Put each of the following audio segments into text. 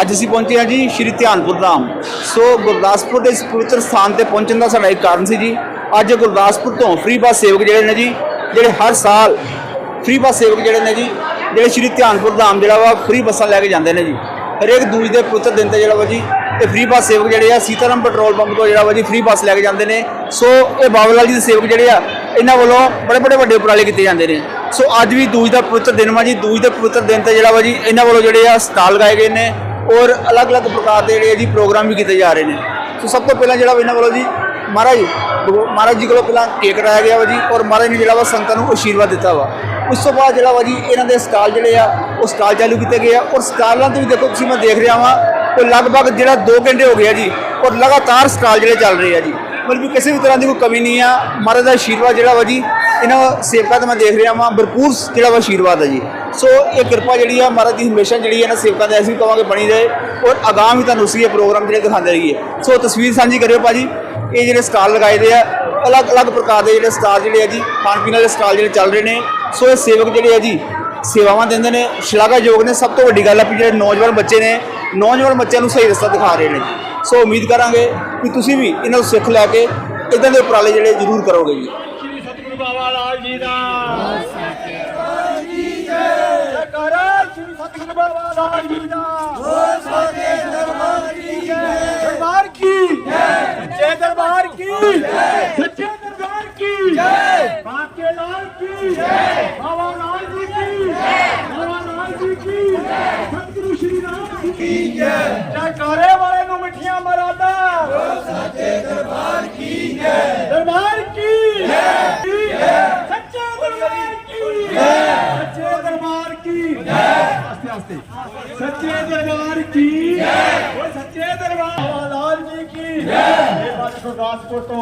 ਅੱਜ ਅਸੀਂ ਪਹੁੰਚੇ ਹਾਂ ਜੀ ਸ਼੍ਰੀ ਧਿਆਨਪੁਰ ਧਾਮ। ਸੋ ਗੁਰਦਾਸਪੁਰ ਦੇ ਇਸ ਪਵਿੱਤਰ ਸਥਾਨ ਤੇ ਪਹੁੰਚਣ ਦਾ ਸਾਡਾ ਇੱਕ ਕਾਰਨ ਸੀ ਜੀ। ਅੱਜ ਗੁਰਦਾਸਪੁਰ ਤੋਂ ਫ੍ਰੀ ਬੱਸ ਸੇਵਕ ਜਿਹੜੇ ਨੇ ਜੀ, ਜਿਹੜੇ ਹਰ ਸਾਲ ਫ੍ਰੀ ਬੱਸ ਸੇਵਕ ਜਿਹੜੇ ਨੇ ਜੀ, ਜਿਹੜੇ ਸ਼੍ਰੀ ਧਿਆਨਪੁਰ ਧਾਮ ਜਿਹੜਾ ਵਾ ਫ੍ਰੀ ਬੱਸਾਂ ਲੈ ਕੇ ਜਾਂਦੇ ਨੇ ਜੀ। ਹਰੇਕ ਦੂਜ ਦੇ ਪਵਿੱਤਰ ਦਿਨ ਤੇ ਜਿਹੜਾ ਵਾ ਜੀ, ਤੇ ਫ੍ਰੀ ਬੱਸ ਸੇਵਕ ਜਿਹੜੇ ਆ, ਸੀਤਾਰਾਮ ਪੈਟਰੋਲ ਪੰਪ ਤੋਂ ਜਿਹੜਾ ਵਾ ਜੀ ਫ੍ਰੀ ਬੱਸ ਲੈ ਕੇ ਜਾਂਦੇ ਨੇ। ਸੋ ਇਹ ਬਾਬਾ ਲਾਲ ਜੀ ਦੇ ਸੇਵਕ ਜਿਹੜੇ ਆ, ਇਹਨਾਂ ਵੱਲੋਂ ਬੜੇ ਬੜੇ ਵੱਡੇ ਉਪਰਾਲੇ ਕੀਤੇ ਜਾਂਦੇ ਨੇ। ਸੋ ਅੱਜ ਵੀ ਦੂਜ ਦਾ ਪਵਿੱਤਰ ਦਿਨ ਵਾ ਜੀ, ਦੂਜ ਦੇ ਪਵਿੱਤਰ ਦਿਨ ਤੇ ਜਿਹੜਾ ਵਾ ਜੀ, ਇਹਨਾਂ ਵੱਲੋਂ ਜਿਹੜੇ ਆ, ਸਟਾਲ ਲਗਾਏ ਗਏ ਨੇ। ਔਰ ਅਲੱਗ-ਅਲੱਗ ਪ੍ਰਕਾਰ ਦੇ ਜਿਹੜੇ ਆ ਜੀ ਪ੍ਰੋਗਰਾਮ ਵੀ ਕੀਤੇ ਜਾ ਰਹੇ ਨੇ। ਸੋ ਸਭ ਤੋਂ ਪਹਿਲਾਂ ਜਿਹੜਾ ਵਾ ਇਹਨਾਂ ਵੱਲੋਂ ਜੀ, ਮਹਾਰਾਜ ਮਹਾਰਾਜ ਜੀ ਕੋਲੋਂ ਪਹਿਲਾਂ ਕੇਕ ਕਰਾਇਆ ਗਿਆ ਵਾ ਜੀ, ਔਰ ਮਹਾਰਾਜ ਨੇ ਜਿਹੜਾ ਵਾ ਸੰਗਤਾਂ ਨੂੰ ਆਸ਼ੀਰਵਾਦ ਦਿੱਤਾ ਵਾ। ਉਸ ਤੋਂ ਬਾਅਦ ਜਿਹੜਾ ਵਾ ਜੀ, ਇਹਨਾਂ ਦੇ ਸਟਾਲ ਜਿਹੜੇ ਆ, ਉਹ ਸਟਾਲ ਚਾਲੂ ਕੀਤੇ ਗਏ ਆ। ਔਰ ਸਟਾਲਾਂ ਤੇ ਵੀ ਦੇਖੋ, ਤੁਸੀਂ ਮੈਂ ਦੇਖ ਰਿਹਾ ਵਾਂ, ਉਹ ਲਗਭਗ ਜਿਹੜਾ 2 ਘੰਟੇ ਹੋ ਗਿਆ ਜੀ, ਔਰ ਲਗਾਤਾਰ ਸਟਾਲ ਜਿਹੜੇ ਚੱਲ ਰਹੇ ਆ ਜੀ। ਮਤਲਬ ਕਿ ਕਿਸੇ ਵੀ ਤਰ੍ਹਾਂ ਦੀ ਕੋਈ ਕਮੀ ਨਹੀਂ ਆ। ਮਹਾਰਾਜ ਦਾ ਆਸ਼ੀਰਵਾਦ ਜਿਹੜਾ ਵਾ ਜੀ, ਇਹਨਾਂ ਸੇਵਕਾਂ ਤੇ ਮੈਂ ਦੇਖ ਰਿਹਾ ਵਾਂ, ਭਰਪੂਰ ਜਿਹੜਾ ਵਾ ਆਸ਼ੀਰਵਾਦ ਆ ਜੀ। ਸੋ ਇਹ ਕਿਰਪਾ ਜਿਹੜੀ ਆ ਮਹਾਰਾਜ ਦੀ ਹਮੇਸ਼ਾ ਜਿਹੜੀ ਹੈ ਇਹਨਾਂ ਸੇਵਕਾਂ ਦੇ ਅਸੀਂ ਵੀ ਕਵਾਂਗੇ ਬਣੀ ਰਹੇ ਔਰ ਅਗਾਮ ਵੀ ਤੁਹਾਨੂੰ ਅਸੀਂ ਇਹ ਪ੍ਰੋਗਰਾਮ ਜਿਹੜੇ ਦਿਖਾਉਂਦੇ ਰਹੀਏ। ਸੋ ਤਸਵੀਰ ਸਾਂਝੀ ਕਰਿਓ ਭਾਜੀ। ਇਹ ਜਿਹੜੇ ਸਟਾਲ ਲਗਾਏ ਦੇ ਆ ਅਲੱਗ-ਅਲੱਗ ਪ੍ਰਕਾਰ ਦੇ ਜਿਹੜੇ ਸਟਾਲ ਜਿਹੜੇ ਆ ਜੀ, ਖਾਣ ਪੀਣ ਵਾਲੇ ਸਟਾਲ ਜਿਹੜੇ ਚੱਲ ਰਹੇ ਨੇ। ਸੋ ਇਹ ਸੇਵਕ ਜਿਹੜੇ ਆ ਜੀ, ਸੇਵਾਵਾਂ ਦਿੰਦੇ ਨੇ, ਸ਼ਲਾਘਾਯੋਗ ਨੇ। ਸਭ ਤੋਂ ਵੱਡੀ ਗੱਲ ਆ ਵੀ ਜਿਹੜੇ ਨੌਜਵਾਨ ਬੱਚੇ ਨੇ, ਨੌਜਵਾਨ ਬੱਚਿਆਂ ਨੂੰ ਸਹੀ ਰਸਤਾ ਦਿਖਾ ਰਹੇ ਨੇ ਸੋ ਉਮੀਦ ਕਰਾਂਗੇ ਕਿ ਤੁਸੀਂ ਵੀ ਇਹਨਾਂ ਨੂੰ ਸਿੱਖ ਲੈ ਕੇ ਇਦਾਂ ਦੇ ਉਪਰਾਲੇ ਜਿਹੜੇ ਜ਼ਰੂਰ ਕਰੋਗੇ ਜੀ। ਸ੍ਰੀ ਸਤਿਗੁਰੂ ਬਾਬਾ ਲਾਲ ਜੀ ਦਾ। ਸ੍ਰੀ ਸਤਿਗੁਰੂ ਬਾਬਾ ਲਾਲ ਜੀ ਦਾ ਹੋ ਸਕੇ ਦਰਬਾਰ ਕੀ ਜੈ ਦਰਬਾਰ ਕੀ ਜੈ ਸੱਚੇ ਦਰਬਾਰ ਕੀ ਜੈ ਸੱਚੇ ਦਰਬਾਰ ਕੀ ਜੈ ਬਾਕੇ ਲਾਲ ਕੀ ਜੈ ਬਾਬਾ ਲਾਲ 10 ਫੋਟੋ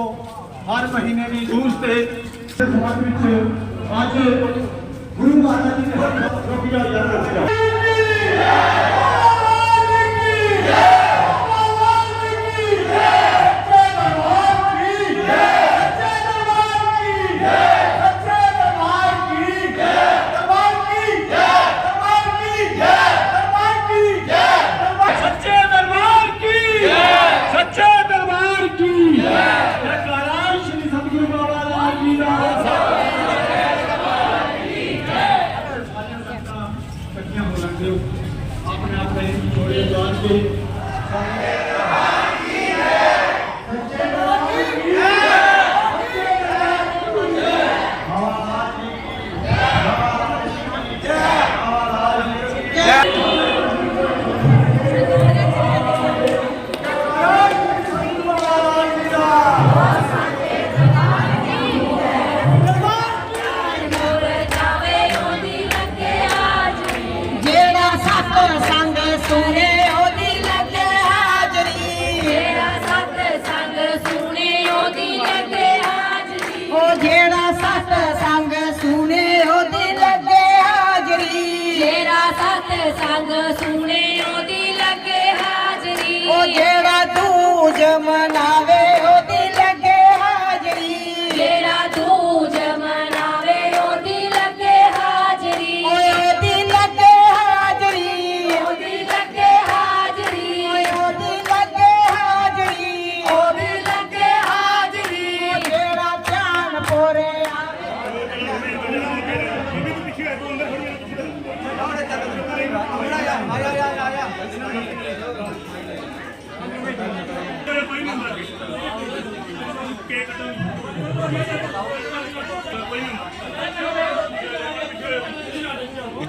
ਹਰ ਮਹੀਨੇ ਦੀ ਜੂਸ ਤੇ ਇਸ ਸਮਾਜ ਵਿੱਚ ਅੱਜ ਗੁਰੂ ਮਹਾਰਾਜ ਜੀ ਨੇ ਰੁਕਿਆ ਯਾਦ ਰੱਖਿਆ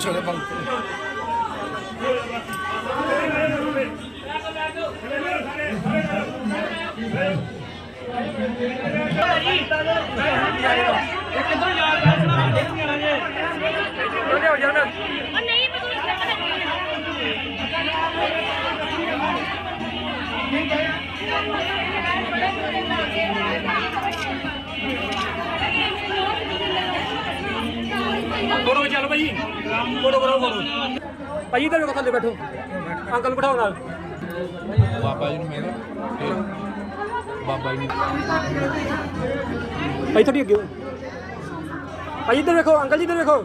ਪਿੱਛੇ ਦੇ ਪੰਗ ਕਿੱਧਰ ਜਾ ਰਿਹਾ ਸੁਣਾ ਦੇ ਨਹੀਂ ਆਣਾ ਜੇ ਉਹਨੇ ਹੋ ਜਾਣਾ ਉਹ ਨਹੀਂ ਪਤਾ ਨਹੀਂ ਪਤਾ ਨਹੀਂ ਫੋਟੋ ਚੱਲ ਭਾਈ। ਫੋਟੋ ਕਰੋ ਫੋਟੋ ਭਾਈ ਇੱਧਰ ਵੇਖੋ ਥੱਲੇ ਬੈਠੋ। ਅੰਕਲ ਨੂੰ ਬਿਠਾਓ ਨਾਲ। ਬਾਬਾ ਜੀ ਨੂੰ ਮਿਲ ਫਿਰ ਬਾਬਾ ਜੀ ਭਾਈ ਥੋੜੀ ਅੱਗੇ ਹੋ। ਭਾਈ ਇੱਧਰ ਵੇਖੋ ਅੰਕਲ ਜੀ ਇੱਧਰ ਵੇਖੋ।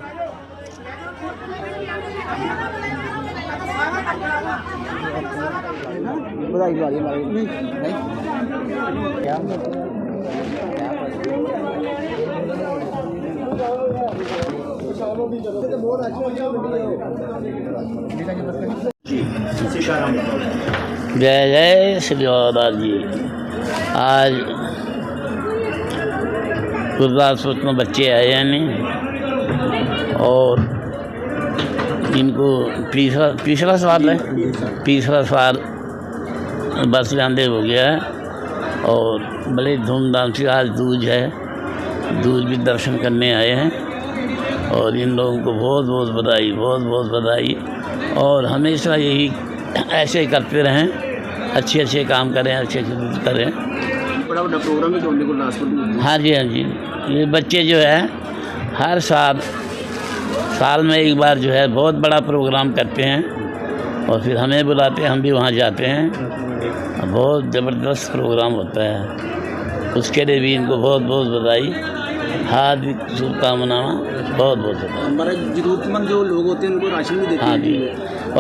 ਵਧਾਈ ਵਧਾਈ ਮਾਰੇ ਨਹੀਂ ਨਹੀਂ। जय जय श्री बाबा जी। आज गुरदासपुर में बच्चे आए हैं नहीं और इनको तीसरा तीसरा साल है। तीसरा साल बस लांदे हो गया है। और बड़े धूमधाम से आज दूज है। दूज भी दर्शन करने आए हैं। और इन लोगों को बहुत बहुत बधाई बहुत बहुत बधाई। और हमेशा यही ऐसे करते रहें अच्छे अच्छे काम करें अच्छे अच्छे करें। बड़ा बड़ा प्रोग्राम है हाँ जी हाँ जी। ये बच्चे जो है हर साल साल में एक बार जो है बहुत बड़ा प्रोग्राम करते हैं। और फिर हमें बुलाते हैं हम भी वहाँ जाते हैं। बहुत ज़बरदस्त प्रोग्राम होता है। उसके लिए भी इनको बहुत बहुत बधाई। हार्दिक शुभकामनाएँ बहुत बहुत हमारे जरूरतमंद जो लोग होते हैं उनको राशन भी देते हाँ जी।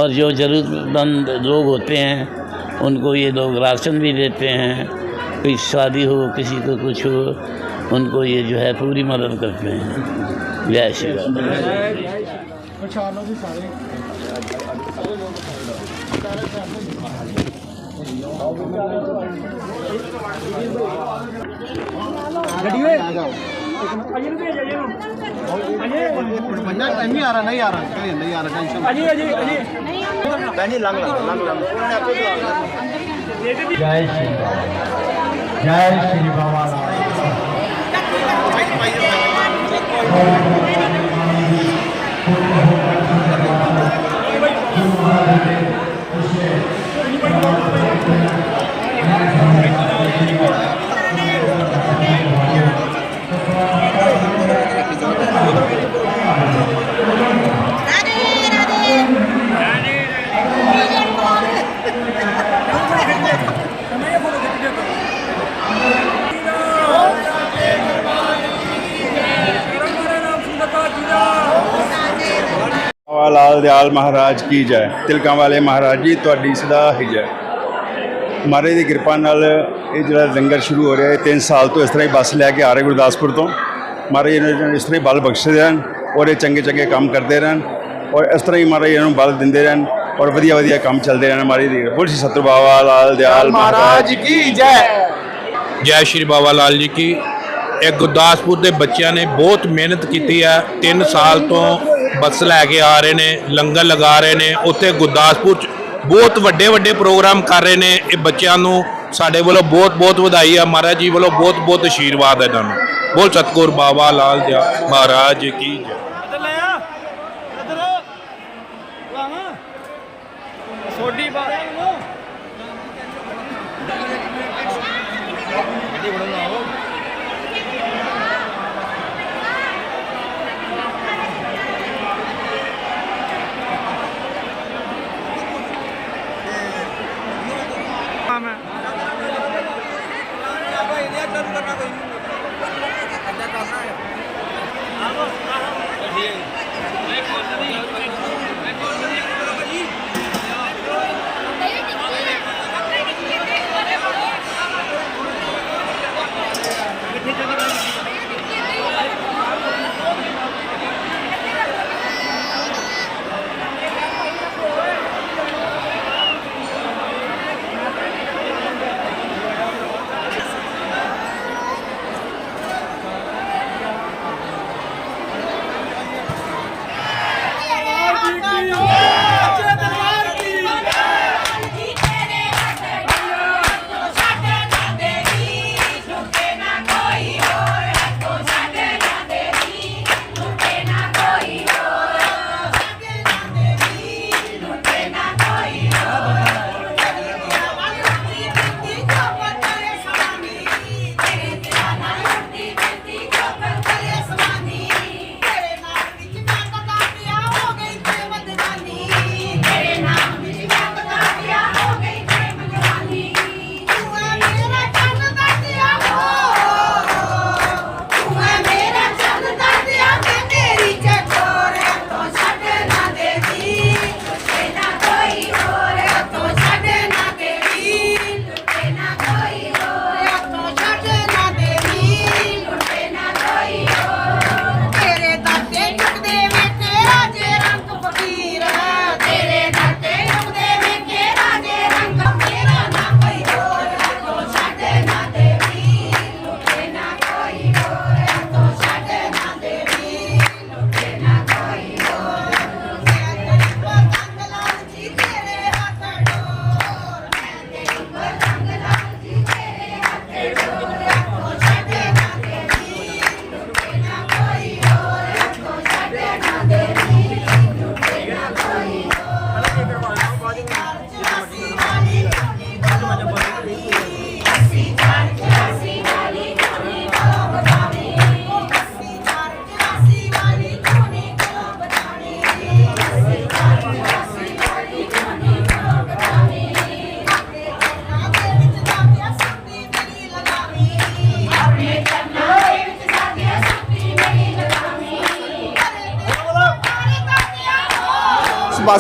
और जो ज़रूरतमंद लोग होते हैं उनको ये लोग राशन भी देते हैं। कोई शादी हो किसी को कुछ हो उनको ये जो है पूरी मदद करते हैं। जय श्री राम। ਭੈਣ ਜੀ ਲੰਘ ਲੰਘ ਲੰਘ ਲੰਘ ਉਹਨਾਂ ਨੇ ਆਪੇ ਬੁਲਾ ਲਿਆ ਜੈ ਸ਼੍ਰੀ ਬਾਬਾ ਜੈ ਸ਼੍ਰੀ ਬਾਬਾ ਬਾਬਾ ਦਿਆਲ ਮਹਾਰਾਜ ਕੀ ਜੈ। ਤਿਲਕਾਂ ਵਾਲੇ ਮਹਾਰਾਜ ਜੀ ਤੁਹਾਡੀ ਸਦਾ ਹੀ ਜੈ। ਮਹਾਰਾਜ ਦੀ ਕਿਰਪਾ ਨਾਲ ਇਹ ਜਿਹੜਾ ਲੰਗਰ ਸ਼ੁਰੂ ਹੋ ਰਿਹਾ ਹੈ 3 ਸਾਲ ਤੋਂ ਇਸ ਤਰ੍ਹਾਂ ਹੀ ਬੱਸ ਲੈ ਕੇ ਆ ਰਹੇ ਗੁਰਦਾਸਪੁਰ ਤੋਂ। ਮਹਾਰਾਜ ਇਹਨਾਂ ਨੂੰ ਇਸ ਤਰ੍ਹਾਂ ਹੀ ਬਲ ਬਖਸ਼ਦੇ ਰਹਿਣ ਔਰ ਇਹ ਚੰਗੇ ਚੰਗੇ ਕੰਮ ਕਰਦੇ ਰਹਿਣ ਔਰ ਇਸ ਤਰ੍ਹਾਂ ਹੀ ਮਹਾਰਾਜ ਇਹਨਾਂ ਨੂੰ ਬਲ ਦਿੰਦੇ ਰਹਿਣ ਔਰ ਵਧੀਆ ਵਧੀਆ ਕੰਮ ਚੱਲਦੇ ਰਹਿਣ ਮਹਾਰਾਜ ਦੀ ਬੋਲ ਸ਼੍ਰੀ ਸਤਿ ਬਾਬਾ ਲਾਲ ਦਿਆਲ ਮਹਾਰਾਜ ਕੀ ਜੈ। ਜੈ ਸ਼੍ਰੀ ਬਾਬਾ ਲਾਲ ਜੀ ਕੀ। ਇਹ ਗੁਰਦਾਸਪੁਰ ਦੇ ਬੱਚਿਆਂ ਨੇ ਬਹੁਤ ਮਿਹਨਤ ਕੀਤੀ ਹੈ। 3 ਸਾਲ ਤੋਂ ਬੱਸ ਲੈ ਕੇ ਆ ਰਹੇ ਨੇ, ਲੰਗਰ ਲਗਾ ਰਹੇ ਨੇ, ਉੱਥੇ ਗੁਰਦਾਸਪੁਰ ਚ ਬਹੁਤ ਵੱਡੇ ਵੱਡੇ ਪ੍ਰੋਗਰਾਮ ਕਰ ਰਹੇ ਨੇ। ਇਹ ਬੱਚਿਆਂ ਨੂੰ ਸਾਡੇ ਵੱਲੋਂ ਬਹੁਤ ਬਹੁਤ ਵਧਾਈ ਆ, ਮਹਾਰਾਜ ਜੀ ਵੱਲੋਂ ਬਹੁਤ ਬਹੁਤ ਆਸ਼ੀਰਵਾਦ ਹੈ ਇਹਨਾਂ ਨੂੰ। ਬੋਲ ਸਤਗੁਰ ਬਾਬਾ ਲਾਲ ਦਿਆ ਮਹਾਰਾਜ ਕੀ ਜੈ। ਸੋਡੀ ਬਾਰੇ ਨੂੰ।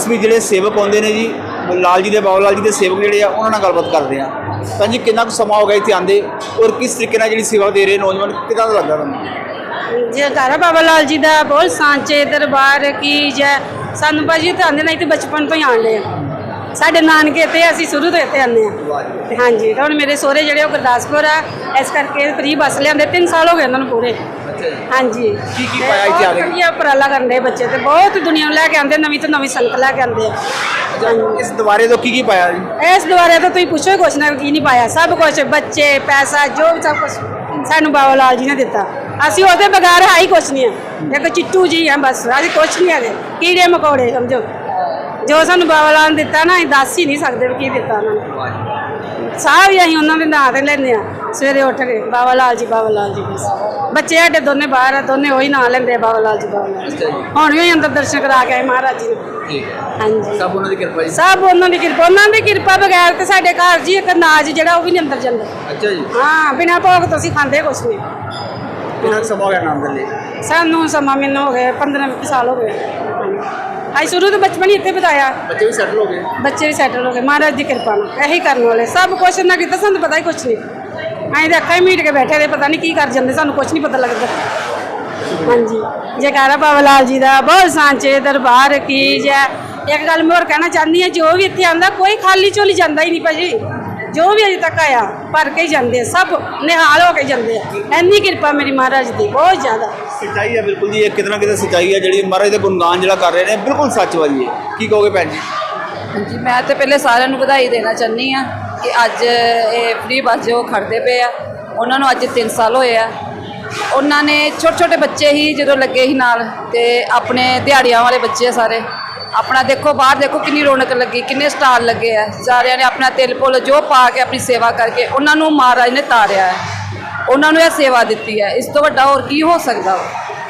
ਬੱਸ ਵੀ ਜਿਹੜੇ ਸੇਵਕ ਆਉਂਦੇ ਨੇ ਜੀ ਲਾਲ ਜੀ ਦੇ ਬਾਬਾ ਲਾਲ ਜੀ ਦੇ ਸੇਵਕ ਜਿਹੜੇ ਆ ਉਹਨਾਂ ਨਾਲ ਗੱਲਬਾਤ ਕਰਦੇ ਆ। ਤਾਂ ਜੀ ਕਿੰਨਾ ਕੁ ਸਮਾਂ ਹੋ ਗਿਆ ਇੱਥੇ ਆਂਦੇ ਔਰ ਕਿਸ ਤਰੀਕੇ ਨਾਲ ਜਿਹੜੀ ਸੇਵਾ ਦੇ ਰਹੇ ਨੌਜਵਾਨ ਕਿਦਾਂ ਦਾ ਲੱਗਦਾ ਤੁਹਾਨੂੰ? ਜੈਕਾਰਾ ਬਾਬਾ ਲਾਲ ਜੀ ਦਾ ਬਹੁਤ ਸਾਂਚੇ ਦਰਬਾਰ ਕੀ ਜੈ। ਸਾਨੂੰ ਭਾਜੀ ਤੇ ਆਂਦੇ ਨਹੀਂ ਤੇ ਬਚਪਨ ਤੋਂ ਹੀ ਆਉਂਦੇ ਆ। ਸਾਡੇ ਨਾਨਕੇ ਤੇ ਅਸੀਂ ਸ਼ੁਰੂ ਤੋਂ ਇੱਥੇ ਆਉਂਦੇ ਆ। ਹਾਂਜੀ ਤੇ ਹੁਣ ਮੇਰੇ ਸਹੁਰੇ ਜਿਹੜੇ ਉਹ ਗੁਰਦਾਸਪੁਰ ਆ ਇਸ ਕਰਕੇ ਫ੍ਰੀ ਬੱਸ ਲਿਆਂਦੇ 3 ਸਾਲ ਹੋ ਗਏ ਉਹਨਾਂ ਨੂੰ ਪੂਰੇ। ਹਾਂਜੀ। ਕੀ ਕੀ ਪਾਇਆ ਇੱਥੇ ਆ ਕੇ? ਬਹੁਤ ਵਧੀਆ ਉਪਰਾਲਾ ਕਰਦੇ ਬੱਚੇ ਤੇ ਬਹੁਤ ਦੁਨੀਆ ਨੂੰ ਲੈ ਕੇ ਆਉਂਦੇ ਨਵੀਂ ਤੋਂ ਨਵੀਂ ਸੰਗਤ ਲੈ ਕੇ ਆਉਂਦੇ ਆ। ਹਾਂਜੀ ਇਸ ਦੁਬਾਰੇ ਤੋਂ ਕੀ ਕੀ ਪਾਇਆ ਜੀ? ਇਸ ਦੁਆਰੇ ਤਾਂ ਤੁਸੀਂ ਪੁੱਛੋ ਹੀ ਕੁਛ ਨਾ ਕੀ ਨਹੀਂ ਪਾਇਆ। ਸਭ ਕੁਝ ਬੱਚੇ ਪੈਸਾ ਜੋ ਵੀ ਸਭ ਕੁਝ ਸਾਨੂੰ ਬਾਬਾ ਲਾਲ ਜੀ ਨੇ ਦਿੱਤਾ। ਅਸੀਂ ਉਹਦੇ ਬਗੈਰ ਹੈ ਹੀ ਕੁਛ ਨਹੀਂ ਆ। ਇੱਕ ਚਿੱਟੂ ਜੀ ਆ ਬਸ ਅਸੀਂ ਕੁਛ ਨਹੀਂ ਹੈਗੇ। ਕੀੜੇ ਮਕੌੜੇ ਸਮਝੋ। ਜੋ ਸਾਨੂੰ ਬਾਬਾ ਲਾਲ ਨੇ ਦਿੱਤਾ ਨਾ ਅਸੀਂ ਦੱਸ ਹੀ ਨਹੀਂ ਸਕਦੇ ਵੀ ਕੀ ਦਿੱਤਾ ਉਹਨਾਂ ਨੇ। ਸਾਹ ਵੀ ਅਸੀਂ ਉਹਨਾਂ ਦੇ ਨਾਂ ਤੇ ਲੈਂਦੇ ਆ ਸਵੇਰੇ ਉੱਠ ਕੇ ਬਾਬਾ ਲਾਲ ਜੀ ਬਾਬਾ ਲਾਲ ਜੀ ਬਸ। ਬੱਚੇ ਸਾਡੇ ਦੋਨੇ ਬਾਹਰ ਆ ਦੋਨੇ ਉਹੀ ਨਾਂ ਲੈਂਦੇ ਆ ਬਾਬਾ ਲਾਲ ਜੀ ਬਾਬਾ ਲਾਲ ਜੀ। ਹੁਣ ਵੀ ਅੰਦਰ ਦਰਸ਼ਨ ਕਰਾ ਕੇ ਆਏ ਮਹਾਰਾਜ ਜੀ ਨੂੰ। ਠੀਕ ਹੈ। ਹਾਂਜੀ। ਸਭ ਉਹਨਾਂ ਦੀ ਕਿਰਪਾ ਜੀ। ਸਭ ਉਹਨਾਂ ਦੀ ਕਿਰਪਾ ਉਹਨਾਂ ਦੀ ਕਿਰਪਾ ਬਗੈਰ ਤੇ ਸਾਡੇ ਘਰ ਜੀ ਇੱਕ ਨਾਜ ਜਿਹੜਾ ਉਹ ਵੀ ਨਹੀਂ ਅੰਦਰ ਜਾਂਦਾ। ਅੱਛਾ ਜੀ। ਹਾਂ ਬਿਨਾਂ ਭੋਗ ਤੋਂ ਅਸੀਂ ਖਾਂਦੇ ਕੁਛ ਨਹੀਂ। ਕਿੰਨਾ ਸਮਾਂ ਹੋ ਗਿਆ ਨਾਮ ਦੇ ਲਈ? ਸਾਨੂੰ ਸਮਾਂ ਮੈਨੂੰ ਹੋ ਗਏ 15 ਵੀਹ ਸਾਲ ਹੋ ਗਏ। ਅਸੀਂ ਸ਼ੁਰੂ ਤੋਂ ਬਚਪਨ ਹੀ ਇੱਥੇ ਬਿਤਾਇਆ। ਬੱਚੇ ਵੀ ਸੈਟਲ ਹੋ ਗਏ? ਬੱਚੇ ਵੀ ਸੈਟਲ ਹੋ ਗਏ। ਮਹਾਰਾਜ ਦੀ ਕਿਰਪਾ ਨਾਲ ਇਹੀ ਕਰਨ ਵਾਲੇ। ਸਭ ਕੁਛ ਉਹਨਾਂ ਕੀਤਾ ਸਾਨੂੰ ਪਤਾ ਹੀ ਕੁਛ ਨਹੀਂ। ਅਸੀਂ ਤਾਂ ਅੱਖਾਂ ਹੀ ਮੀਟ ਕੇ ਬੈਠੇ ਰਹੇ ਪਤਾ ਨਹੀਂ ਕੀ ਕਰ ਜਾਂਦੇ ਸਾਨੂੰ ਕੁਛ ਨਹੀਂ ਪਤਾ ਲੱਗਦਾ। ਹਾਂਜੀ। ਜੈਕਾਰਾ ਬਾਬਾ ਲਾਲ ਜੀ ਦਾ ਬਹੁਤ ਸਾਂਚੇ ਦਰਬਾਰ ਕੀ ਜੈ। ਇੱਕ ਗੱਲ ਮੈਂ ਹੋਰ ਕਹਿਣਾ ਚਾਹੁੰਦੀ ਹਾਂ ਜੋ ਵੀ ਇੱਥੇ ਆਂਦਾ ਕੋਈ ਖਾਲੀ ਝੋਲੀ ਜਾਂਦਾ ਹੀ ਨਹੀਂ ਭਾਜੀ। ਜੋ ਵੀ ਅਜੇ ਤੱਕ ਆਇਆ ਭਰ ਕੇ ਹੀ ਜਾਂਦੇ ਆ, ਸਭ ਨਿਹਾਲ ਹੋ ਕੇ ਜਾਂਦੇ ਆ। ਇੰਨੀ ਕਿਰਪਾ ਮੇਰੀ ਮਹਾਰਾਜ ਦੀ ਬਹੁਤ ਜ਼ਿਆਦਾ। ਸੱਚਾਈ ਹੈ ਬਿਲਕੁਲ ਜੀ ਇਹ ਕਿਤੇ ਨਾ ਕਿਤੇ ਸੱਚਾਈ ਹੈ ਜਿਹੜੀ ਮਹਾਰਾਜ ਦੇ ਗੁਣਗਾਨ ਜਿਹੜਾ ਕਰ ਰਹੇ ਨੇ ਬਿਲਕੁਲ ਸੱਚ ਵਾਲੀ ਹੈ ਕੀ ਕਹੋਗੇ ਭੈਣ ਜੀ? ਹਾਂਜੀ ਮੈਂ ਤੇ ਪਹਿਲੇ ਸਾਰਿਆਂ ਨੂੰ ਵਧਾਈ ਦੇਣਾ ਚਾਹੁੰਦੀ ਆ ਕਿ ਅੱਜ ਇਹ ਫ੍ਰੀ ਬੱਸ ਜੋ ਖੜਦੇ ਪਏ ਆ। ਉਹਨਾਂ ਨੂੰ ਅੱਜ 3 ਸਾਲ ਹੋਏ ਆ। ਉਹਨਾਂ ਨੇ ਛੋਟੇ ਛੋਟੇ ਬੱਚੇ ਹੀ ਜਦੋਂ ਲੱਗੇ ਸੀ ਨਾਲ ਤੇ ਆਪਣੇ ਦਿਹਾੜੀਆਂ ਵਾਲੇ ਬੱਚੇ ਆ ਸਾਰੇ ਆਪਣਾ ਦੇਖੋ, ਬਾਹਰ ਦੇਖੋ ਕਿੰਨੀ ਰੌਣਕ ਲੱਗੀ, ਕਿੰਨੇ ਸਟਾਲ ਲੱਗੇ ਆ। ਸਾਰਿਆਂ ਨੇ ਆਪਣਾ ਤਿਲ ਪੁੱਲ ਜੋ ਪਾ ਕੇ ਆਪਣੀ ਸੇਵਾ ਕਰਕੇ ਉਹਨਾਂ ਨੂੰ ਮਹਾਰਾਜ ਨੇ ਤਾਰਿਆ ਹੈ। ਉਹਨਾਂ ਨੂੰ ਇਹ ਸੇਵਾ ਦਿੱਤੀ ਹੈ। ਇਸ ਤੋਂ ਵੱਡਾ ਹੋਰ ਕੀ ਹੋ ਸਕਦਾ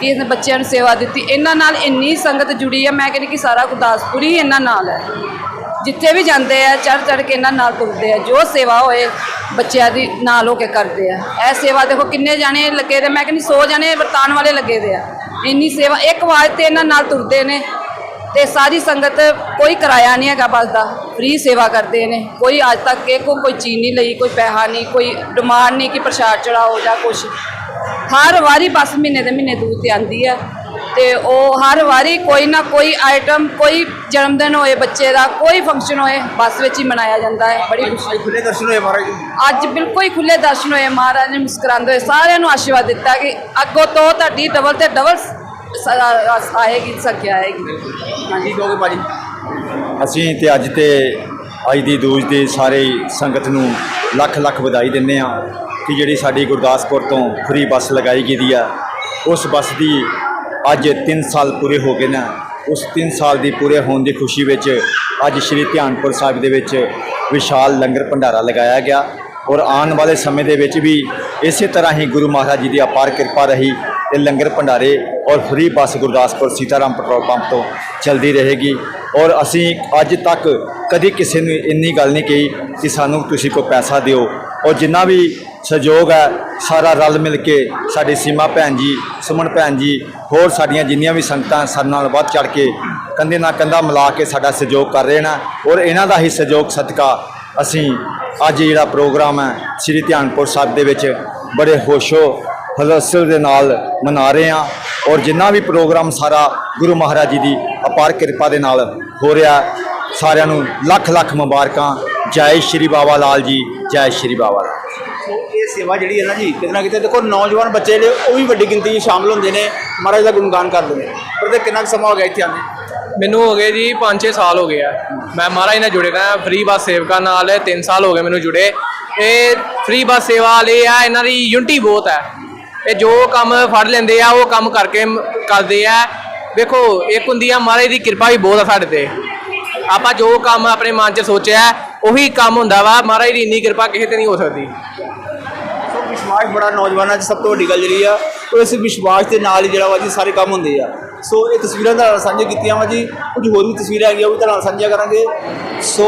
ਕਿ ਇਸ ਬੱਚਿਆਂ ਨੂੰ ਸੇਵਾ ਦਿੱਤੀ। ਇਹਨਾਂ ਨਾਲ ਇੰਨੀ ਸੰਗਤ ਜੁੜੀ ਹੈ, ਮੈਂ ਕਹਿੰਦੀ ਕਿ ਸਾਰਾ ਗੁਰਦਾਸਪੁਰ ਹੀ ਇਹਨਾਂ ਨਾਲ ਹੈ। ਜਿੱਥੇ ਵੀ ਜਾਂਦੇ ਆ ਚੜ ਚੜ ਕੇ ਇਹਨਾਂ ਨਾਲ ਤੁਰਦੇ ਆ। ਜੋ ਸੇਵਾ ਹੋਏ, ਬੱਚਿਆਂ ਦੀ ਨਾਲ ਹੋ ਕੇ ਕਰਦੇ ਆ। ਇਹ ਸੇਵਾ ਦੇਖੋ ਕਿੰਨੇ ਜਾਣੇ ਲੱਗੇ ਦੇ ਮੈਂ ਕਹਿੰਦੀ 100 ਜਾਣੇ ਵਰਤਾਨ ਵਾਲੇ ਲੱਗੇ ਦੇ ਆ। ਇੰਨੀ ਸੇਵਾ, ਇੱਕ ਆਵਾਜ਼ ਤੇ ਇਹਨਾਂ ਨਾਲ ਤੁਰਦੇ ਨੇ। ਤੇ ਸਾਰੀ ਸੰਗਤ ਕੋਈ ਕਿਰਾਇਆ ਨਹੀਂ ਹੈਗਾ ਬੱਸ ਦਾ ਫ੍ਰੀ ਸੇਵਾ ਕਰਦੇ ਨੇ। ਕੋਈ ਅੱਜ ਤੱਕ ਇਹ ਕੋ ਕੋਈ ਚੀਜ਼ ਨਹੀਂ ਲਈ ਕੋਈ ਪੈਸਾ ਨਹੀਂ ਕੋਈ ਡਿਮਾਂਡ ਨਹੀਂ ਕਿ ਪ੍ਰਸ਼ਾਦ ਚੜਾਓ ਜਾਂ ਕੁਛ। ਹਰ ਵਾਰੀ ਬੱਸ ਮਹੀਨੇ ਦੇ ਮਹੀਨੇ ਦੂਰ ਤੇ ਆਂਦੀ ਹੈ ਤੇ ਉਹ ਹਰ ਵਾਰੀ ਕੋਈ ਨਾ ਕੋਈ ਆਈਟਮ ਕੋਈ ਜਨਮ ਦਿਨ ਹੋਏ ਬੱਚੇ ਦਾ ਕੋਈ ਫੰਕਸ਼ਨ ਹੋਏ ਬੱਸ ਵਿੱਚ ਹੀ ਮਨਾਇਆ ਜਾਂਦਾ ਹੈ। ਬੜੀ ਖੁਸ਼ੀ। ਖੁੱਲੇ ਦਰਸ਼ਨ ਹੋਏ ਮਹਾਰਾਜ ਅੱਜ ਬਿਲਕੁਲ ਹੀ ਖੁੱਲੇ ਦਰਸ਼ਨ ਹੋਏ ਮਹਾਰਾਜ ਨੇ ਮੁਸਕਰਾਉਂਦੇ ਹੋਏ ਸਾਰਿਆਂ ਨੂੰ ਆਸ਼ੀਰਵਾਦ ਦਿੱਤਾ ਕਿ ਅੱਗੋਂ ਤੋਂ ਤੁਹਾਡੀ ਡਬਲ ਤੇ ਡਬਲ ਆਏਗੀ ਸਕਿਆ ਆਏਗੀ ਕੀ ਕਹੋਗੇ ਭਾਜੀ? ਅਸੀਂ ਤੇ ਅੱਜ ਤੇ ਅੱਜ ਦੀ ਦੂਜ ਦੇ ਸਾਰੇ ਸੰਗਤ ਨੂੰ ਲੱਖ ਲੱਖ ਵਧਾਈ ਦਿੰਦੇ ਆ ਕਿ ਜਿਹੜੀ ਸਾਡੀ ਗੁਰਦਾਸਪੁਰ ਤੋਂ ਫਰੀ ਬੱਸ ਲਗਾਈ ਗਈ ਦੀ ਆ, ਉਸ ਬੱਸ ਦੀ ਅੱਜ 3 ਸਾਲ ਪੂਰੇ ਹੋ ਗਏ ਨੇ। ਉਸ 3 ਸਾਲ ਦੀ ਪੂਰੇ ਹੋਣ ਦੀ ਖੁਸ਼ੀ ਵਿੱਚ ਅੱਜ ਸ਼੍ਰੀ ਧਿਆਨਪੁਰ ਸਾਹਿਬ ਦੇ ਵਿੱਚ ਵਿਸ਼ਾਲ ਲੰਗਰ ਭੰਡਾਰਾ ਲਗਾਇਆ ਗਿਆ ਔਰ ਆਉਣ ਵਾਲੇ ਸਮੇਂ ਦੇ ਵਿੱਚ ਵੀ ਇਸੇ ਤਰ੍ਹਾਂ ਹੀ ਗੁਰੂ ਮਹਾਰਾਜ ਜੀ ਦੀ ਅਪਾਰ ਕਿਰਪਾ ਰਹੀ ਤੇ ਲੰਗਰ ਭੰਡਾਰੇ ਔਰ free bus Gurdaspur Sitaram petrol pump ਤੋਂ ਚਲਦੀ ਰਹੇਗੀ। ਔਰ ਅਸੀਂ ਅੱਜ ਤੱਕ ਕਦੀ ਕਿਸੇ ਨੂੰ ਇੰਨੀ ਗੱਲ ਨਹੀਂ ਕਹੀ ਕਿ ਸਾਨੂੰ ਤੁਸੀਂ ਕੋਈ ਪੈਸਾ ਦਿਓ। ਔਰ ਜਿੰਨਾ ਵੀ ਸਹਿਯੋਗ ਹੈ, ਸਾਰਾ ਰਲ ਮਿਲ ਕੇ ਸਾਡੀ ਸੀਮਾ ਭੈਣ ਜੀ, ਸੁਮਨ ਭੈਣ ਜੀ, ਹੋਰ ਸਾਡੀਆਂ ਜਿੰਨੀਆਂ ਵੀ ਸੰਗਤਾਂ ਸਾਡੇ ਨਾਲ ਵੱਧ ਚੜ ਕੇ ਕੰਧੇ ਨਾਲ ਕੰਧਾ ਮਿਲਾ ਕੇ ਸਾਡਾ ਸਹਿਯੋਗ ਕਰ ਰਹੇ ਨੇ ਔਰ ਇਹਨਾਂ ਦਾ ਹੀ ਸਹਿਯੋਗ ਸਦਕਾ ਅਸੀਂ ਅੱਜ ਜਿਹੜਾ ਪ੍ਰੋਗਰਾਮ ਹੈ, ਸ੍ਰੀ ਧਿਆਨਪੁਰ ਸਾਹਿਬ ਦੇ ਵਿੱਚ ਬੜੇ ਹੋਸ਼ੋ ਹਲਸਲ ਦੇ ਨਾਲ ਮਨਾ ਰਹੇ ਹਾਂ ਔਰ ਜਿੰਨਾ ਵੀ ਪ੍ਰੋਗਰਾਮ ਸਾਰਾ ਗੁਰੂ ਮਹਾਰਾਜ ਜੀ ਦੀ ਅਪਾਰ ਕਿਰਪਾ ਦੇ ਨਾਲ ਹੋ ਰਿਹਾ ਸਾਰਿਆਂ ਨੂੰ ਲੱਖ ਲੱਖ ਮੁਬਾਰਕਾਂ। ਜੈ ਸ਼੍ਰੀ ਬਾਬਾ ਲਾਲ ਜੀ ਜੈ ਸ਼੍ਰੀ ਬਾਬਾ ਲਾਲ ਸੋ ਇਹ ਸੇਵਾ ਜਿਹੜੀ ਹੈ ਨਾ ਜੀ ਕਿਤੇ ਨਾ ਕਿਤੇ ਦੇਖੋ ਨੌਜਵਾਨ ਬੱਚੇ ਜਿਹੜੇ ਉਹ ਵੀ ਵੱਡੀ ਗਿਣਤੀ 'ਚ ਸ਼ਾਮਲ ਹੁੰਦੇ ਨੇ ਮਹਾਰਾਜ ਦਾ ਗੁਣਗਾਨ ਕਰਦੇ ਨੇ। ਪਰ ਤੇ ਕਿੰਨਾ ਕੁ ਸਮਾਂ ਹੋ ਗਿਆ ਇੱਥੇ ਆਉਂਦੇ ਮੈਨੂੰ ਹੋ ਗਏ ਜੀ 5-6 ਸਾਲ ਹੋ ਗਏ ਆ। ਮੈਂ ਮਹਾਰਾਜ ਨਾਲ ਜੁੜੇ ਦਾ ਫ੍ਰੀ ਬੱਸ ਸੇਵਕਾਂ ਨਾਲ 3 ਸਾਲ ਹੋ ਗਏ ਮੈਨੂੰ ਜੁੜੇ। ਇਹ ਫ੍ਰੀ ਬੱਸ ਸੇਵਾ ਵਾਲੇ ਆ ਇਹਨਾਂ ਦੀ ਯੂਨਿਟੀ ਬਹੁਤ ਹੈ। ਇਹ ਜੋ ਕੰਮ ਫੜ ਲੈਂਦੇ ਆ, ਉਹ ਕੰਮ ਕਰਕੇ ਕਰਦੇ ਆ। ਵੇਖੋ, ਇੱਕ ਹੁੰਦੀ ਆ, ਮਹਾਰਾਜ ਦੀ ਕਿਰਪਾ ਵੀ ਬਹੁਤ ਆ ਸਾਡੇ ਤੇ। ਆਪਾਂ ਜੋ ਕੰਮ ਆਪਣੇ ਮਨ 'ਚ ਸੋਚਿਆ, ਉਹੀ ਕੰਮ ਹੁੰਦਾ ਵਾ। ਮਹਾਰਾਜ ਦੀ ਇੰਨੀ ਕਿਰਪਾ ਕਿਸੇ ਤੇ ਨਹੀਂ ਹੋ ਸਕਦੀ। ਸੋ ਵਿਸ਼ਵਾਸ ਬੜਾ ਨੌਜਵਾਨਾਂ 'ਚ ਸਭ ਤੋਂ ਵੱਡੀ ਗੱਲ ਜਿਹੜੀ ਆ, ਉਹ ਇਸ ਵਿਸ਼ਵਾਸ ਦੇ ਨਾਲ ਹੀ ਜਿਹੜਾ ਵਾ ਜੀ ਸਾਰੇ ਕੰਮ ਹੁੰਦੇ ਆ। ਸੋ ਇਹ ਤਸਵੀਰਾਂ ਦਾ ਸਾਂਝੇ ਕੀਤੀਆਂ ਵਾ ਜੀ। ਕੁਝ ਹੋਰ ਵੀ ਤਸਵੀਰਾਂ ਹੈਗੀਆਂ, ਉਹ ਵੀ ਤੁਹਾਡੇ ਨਾਲ ਸਾਂਝੀਆਂ ਕਰਾਂਗੇ। ਸੋ